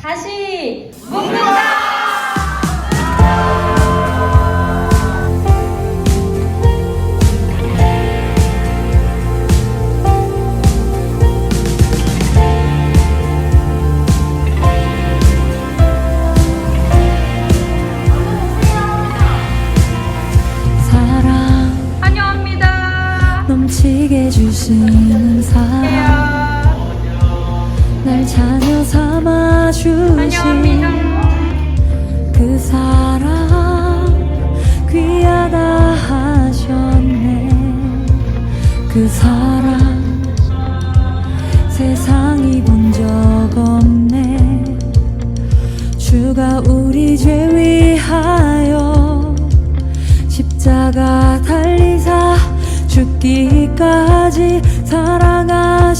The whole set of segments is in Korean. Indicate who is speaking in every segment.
Speaker 1: 다시 묻는다.
Speaker 2: 사랑
Speaker 1: 환영합니다.
Speaker 2: 넘치게 주시는 사랑 날 자녀 삼아 주신. 그 사랑 귀하다 하셨네 그 사랑 세상이 본 적 없네 주가 우리 죄 위하여 십자가 달리사 죽기까지 사랑하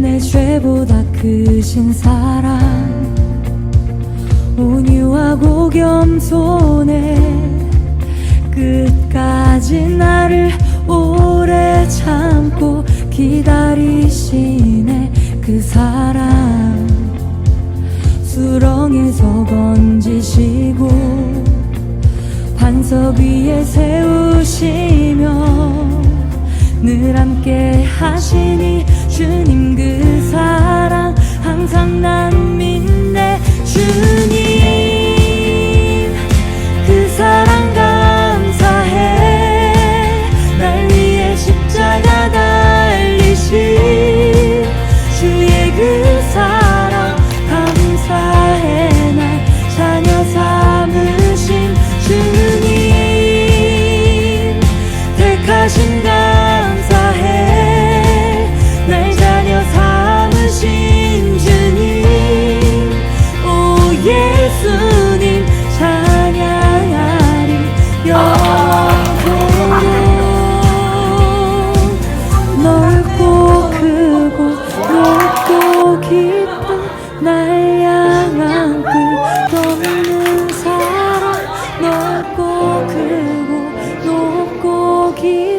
Speaker 2: 내 죄보다 크신 사랑. 온유하고 겸손해 끝까지 나를 오래 참고 기다리시네 그 사랑. 수렁에서 건지시고 반석 위에 세우시며 늘 함께 하시니 주님 그 사랑 항상 난 날 향한 그 끝없는 사랑 넓고 크고 높고 길